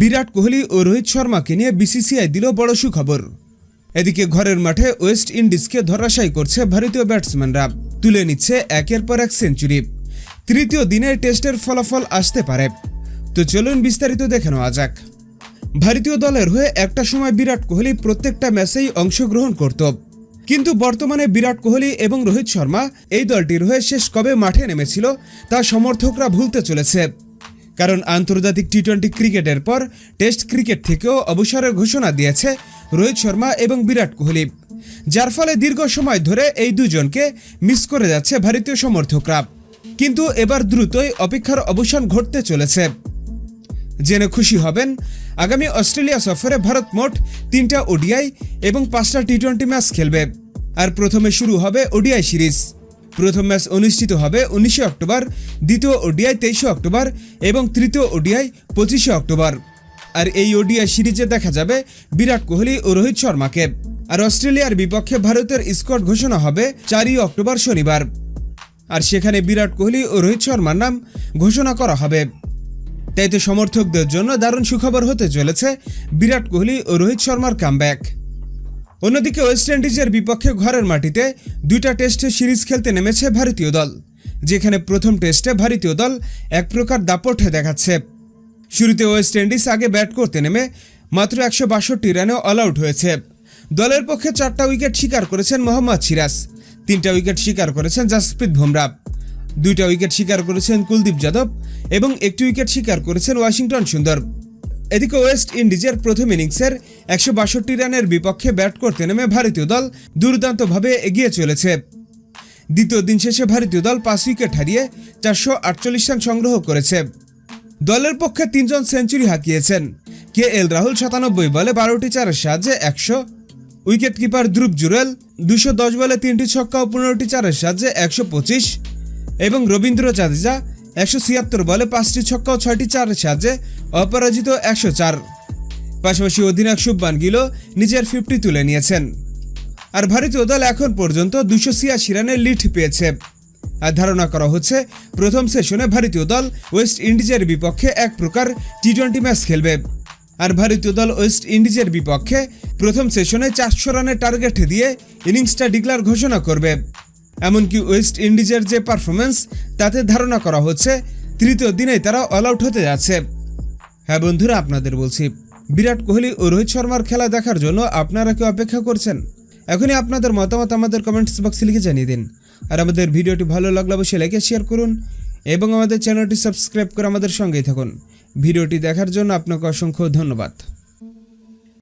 বিরাট কোহলি ও রোহিত শর্মাকে নিয়ে বিসিসিআই দিল বড় সুখবর। এদিকে ঘরের মাঠে ওয়েস্ট ইন্ডিজকে ধরাশায়ী করছে ভারতীয় ব্যাটসম্যানরা। তুলে নিচ্ছে একের পর এক সেঞ্চুরি। তৃতীয় দিনে টেস্টের ফলাফল আসতে পারে। তো চলুন বিস্তারিত দেখে নেওয়া যাক। ভারতীয় দলের হয়ে একটা সময় বিরাট কোহলি প্রত্যেকটা ম্যাচেই অংশগ্রহণ করত। কিন্তু বর্তমানে বিরাট কোহলি এবং রোহিত শর্মা এই দলটির হয়ে শেষ কবে মাঠে নেমেছিল তা সমর্থকরা ভুলতে চলেছে। কারণ আন্তর্জাতিক টি টোয়েন্টি ক্রিকেটের পর টেস্ট ক্রিকেট থেকেও অবসরের ঘোষণা দিয়েছে রোহিত শর্মা এবং বিরাট কোহলি। যার ফলে দীর্ঘ সময় ধরে এই দুজনকে মিস করে যাচ্ছে ভারতীয় সমর্থকরা। কিন্তু এবার দ্রুতই অপেক্ষার অবসান ঘটতে চলেছে। জেনে খুশি হবেন, আগামী অস্ট্রেলিয়া সফরে ভারত মোট তিনটা ওডিআই এবং পাঁচটা টি টোয়েন্টি ম্যাচ খেলবে। আর প্রথমে শুরু হবে ওডিআই সিরিজ। প্রথম ম্যাচ অনুষ্ঠিত হবে উনিশে অক্টোবর, দ্বিতীয় ওডিআই তেইশে অক্টোবর এবং তৃতীয় ওডিআই পঁচিশে অক্টোবর। আর এই ওডিআই সিরিজে দেখা যাবে বিরাট কোহলি ও রোহিত শর্মাকে। আর অস্ট্রেলিয়ার বিপক্ষে ভারতের স্কোয়াড ঘোষণা হবে চারই অক্টোবর শনিবার। আর সেখানে বিরাট কোহলি ও রোহিত শর্মার নাম ঘোষণা করা হবে। তাই তো সমর্থকদের জন্য দারুণ সুখবর হতে চলেছে বিরাট কোহলি ও রোহিত শর্মার কামব্যাক অন্যদিকে ওয়েস্ট ইন্ডিজের বিপক্ষে ঘরের মাটিতে দুইটা টেস্টে সিরিজ খেলতে নেমেছে ভারতীয় দল, যেখানে প্রথম টেস্টে ভারতীয় দল এক প্রকার দাপটে দেখাচ্ছে। শুরুতে ওয়েস্ট ইন্ডিজ আগে ব্যাট করতে নেমে মাত্র একশো বাষট্টি রানে অল আউট হয়েছে। দলের পক্ষে চারটা উইকেট শিকার করেছেন মোহাম্মদ সিরাজ, তিনটা উইকেট শিকার করেছেন জাসপ্রীত বুমরা, দুইটা উইকেট শিকার করেছেন কুলদীপ যাদব এবং একটি উইকেট শিকার করেছেন ওয়াশিংটন সুন্দর। এদিকে ওয়েস্ট ইন্ডিজের প্রথম ইনিংসের একশো বাষট্টি রানের বিপক্ষে ব্যাট করতে নেমে ভারতীয় দল দুর্দান্তভাবে এগিয়ে চলেছে। দ্বিতীয় দিন শেষে ভারতীয় দল পাঁচ উইকেট হারিয়ে চারশো আটচল্লিশ রান সংগ্রহ করেছে। দলের পক্ষে তিনজন সেঞ্চুরি হাঁকিয়েছেন। কে এল রাহুল সাতানব্বই বলে বারোটি চারের সাহায্যে একশো। উইকেট কিপার ধ্রুব জুরেল দুশো দশ বলে তিনটি ছক্কা ও পনেরোটি চারের সাহায্যে একশো পঁচিশ। এবং রবীন্দ্র জাদেজা একশো ছিয়াত্তর বলে পাঁচটি ছক্কা ও ছয়টি চারের সাহায্যে অপরাজিত একশো চার। পাশাপাশি অধিনায়ক শুভমান গিলও নিজের ফিফটি তুলে নিয়েছেন। আর ভারতীয় দল এখন পর্যন্ত দুশো ছিয়াশি রানের লিড পেয়েছে। আর ধারণা করা হচ্ছে, প্রথম সেশনে ভারতীয় দল ওয়েস্ট ইন্ডিজের বিপক্ষে এক প্রকার টি টোয়েন্টি ম্যাচ খেলবে। আর ভারতীয় দল ওয়েস্ট ইন্ডিজের বিপক্ষে প্রথম সেশনে চারশো রানের টার্গেট দিয়ে ইনিংসটা ডিক্লার ঘোষণা করবে। এমনকি ওয়েস্ট ইন্ডিজের যে পারফরমেন্স তাতে ধারণা করা হচ্ছে তৃতীয় দিনেই তারা অল আউট হতে যাচ্ছে। হ্যাঁ বন্ধুরা, আপনাদের বলছি, বিরাট কোহলি ও রোহিত শর্মার খেলা দেখার জন্য আপনারা কেউ অপেক্ষা করছেন? এখনই আপনাদের মতামত আমাদের কমেন্টস বক্সে লিখে জানিয়ে দিন। আর আমাদের ভিডিওটি ভালো লাগলে অবশ্যই লাইকে শেয়ার করুন এবং আমাদের চ্যানেলটি সাবস্ক্রাইব করে আমাদের সঙ্গেই থাকুন। ভিডিওটি দেখার জন্য আপনাকে অসংখ্য ধন্যবাদ।